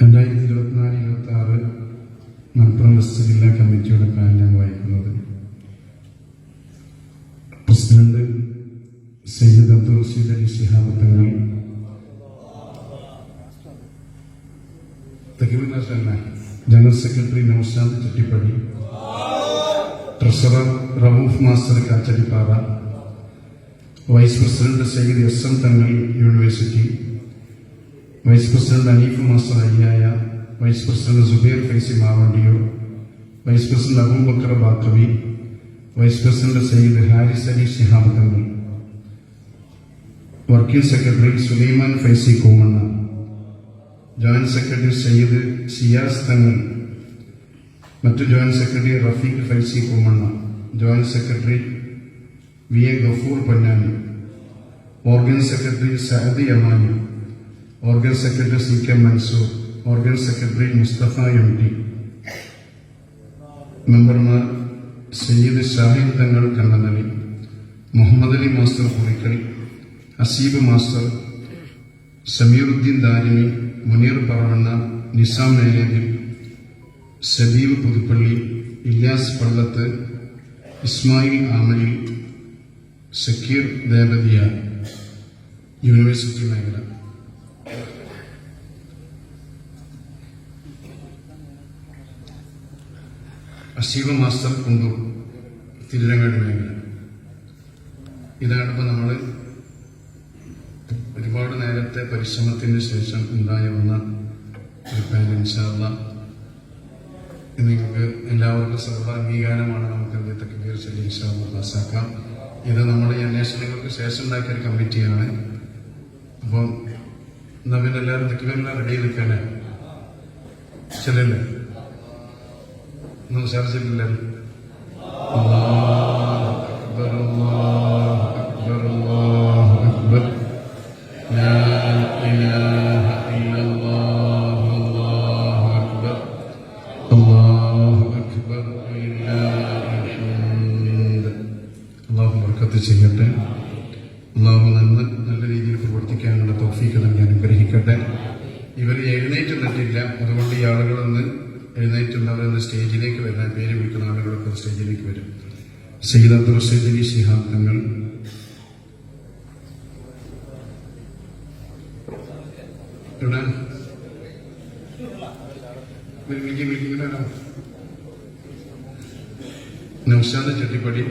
രണ്ടായിരത്തി ഇരുപത്തിനാല് ഇരുപത്തി ആറ് മലപ്പുറം വെസ്റ്റ് ജില്ലാ കമ്മിറ്റിയുടെ ഞാൻ വായിക്കുന്നത് president Sayyid Abdul Rasheed Ali Shihab Thangal. General secretary Naushad Chettippadi treasurer Raoof master Kachadippara. Vice president Sayyid S M Thangal university. Vice president Aneef master Ayyaya vice president Subair Faizy Mavandiyur vice president Abubakar Baqavi vice president Sayyid Haris Ali Shihab Thangal working secretary Sulaiman Faizy Komanna joint secretary Sayyid Siyas Thangal മറ്റു joint secretary Rafeeq Faizy Komanna joint secretary V A Gafoor Ponnani organ secretary Saad Yamani organ secretary C K Mansoor organ secretary Mustafa M T മെമ്പർമാർ Sayyid Shahid Thangal Kannanali Muhammad Ali master Kurikkal Haseeb master Samiruddin Darimi Muneer Paravanna Nizam Melethil Sabeeb Puthuppally Ilyas Pallath Ismail Amali Sakkeer Devathiya university മേഖല. Aseeba master Kundoor Tirurangadi മേഖല. ഇതാണ് നമ്മൾ ഒരുപാട് നേരത്തെ പരിശ്രമത്തിന് ശേഷം ഉണ്ടായി വന്ന ഒരു ഇൻഷാല്ല നിങ്ങൾക്ക് എല്ലാവർക്കും സർവ അംഗീകാരമാണ് നമുക്ക് തീർച്ചയായും ഇൻഷാല്ല പാസ്സാക്കാം. ഇത് നമ്മൾ ഈ അന്വേഷണങ്ങൾക്ക് ശേഷം ഉണ്ടാക്കിയ ഒരു കമ്മിറ്റിയാണ്. അപ്പം എന്നാ പിന്നെ എല്ലാവരും നിൽക്കുന്ന റെഡി നിൽക്കാനേ ചെല്ലല്ലേ ഒന്നും വിചാരിച്ചിട്ടില്ല അല്ലാഹു അക്ബർ അല്ലാഹു അക്ബർ ലാ ഇലാഹ ഇല്ലല്ലാഹു അല്ലാഹു അക്ബർ അല്ലാഹു അക്ബർ വലില്ലാഹിൽ ഹംദ് അള്ളാഹു ബർക്കത്ത് ചെയ്യട്ടെ അള്ളാഹു നല്ല നല്ല രീതിയിൽ പ്രവർത്തിക്കാനുള്ള അനുഗ്രഹിക്കട്ടെ ഇവർ എഴുന്നേറ്റ് നിന്നിട്ടില്ല അതുകൊണ്ട് ഈ ആളുകളൊന്ന് എഴുന്നേറ്റുള്ളവരൊന്ന് സ്റ്റേജിലേക്ക് വരാൻ പേര് വിളിക്കുന്ന ആളുകളൊക്കെ സ്റ്റേജിലേക്ക് വരും. സയ്യിദ് അബ്ദുൾ റഷീദ് അലി ശിഹാബ് തങ്ങൾ. നൗഷാദ് ചെട്ടിപ്പടി.